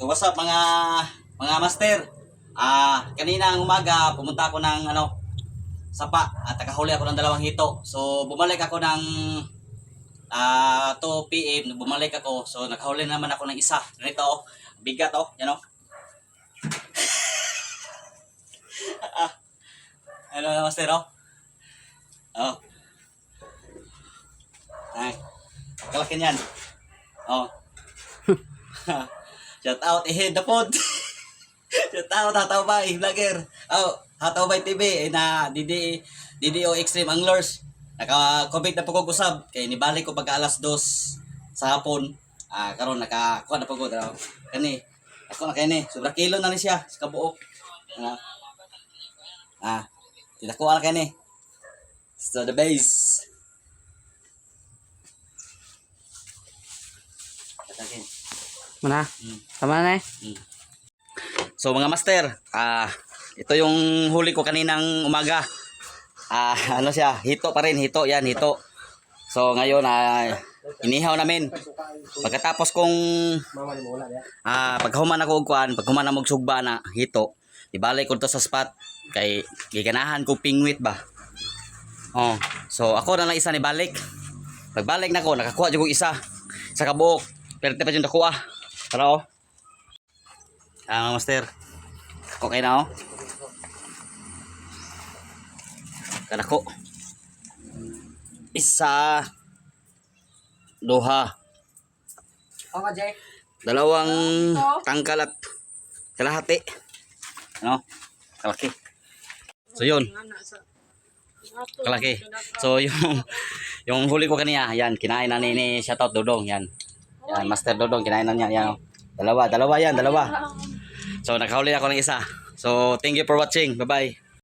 So what's up mga mga master? Ah, kanina ang umaga pumunta ako ng ano sapa at nakahuli ako ng dalawang hito. So bumalik ako ng ah 2 PM, bumalik ako. So nakahuli naman ako ng isa. Ganito oh, bigat oh, yan oh. ah, ano na master oh? Oh. Ay. Kalaki niyan. Oh. Shout out eh the pod. Shout out hataw ba vlogger. Oh, hataw ba TV eh, na Didi DDO Extreme Anglers. Naka-comment na po ko usab kay nibalik ko pagka alas 2 sa hapon. Ah, karon naka kuha na po ko daw. Kani. Ako na kani. Sobra kilo na ni siya sa kabuok. Ah. Ah. Tidak ko na kani. So the base. Hmm. Tama na eh. So mga master, ah ito yung huli ko kaninang umaga. Ah ano siya, hito pa rin, hito yan, hito. So ngayon ah inihaw namin. Pagkatapos kong ah paghuman ako og kuan, paghuman na og sugba na hito, ibalik ko to sa spot kay giganahan ko pingwit ba. Oh, so ako na lang isa ni balik. Pagbalik na ko, nakakuha jud isa sa kabuok. Pero pa jud nakuha. Tara oh. Ah, master. Okay na oh. Kanako. Isa. Duha. Oo ka, Jay. Dalawang tangkal at kalahati. Ano? Kalaki. So yun. Kalaki. So yung yung huli ko kanina, yan, kinain na ni, ni shoutout Dodong, yan. Yan, Master Dodong, kinain na niya, yan. Dalawa, dalawa yan, dalawa. So nakahuli ako ng isa. So thank you for watching. Bye-bye.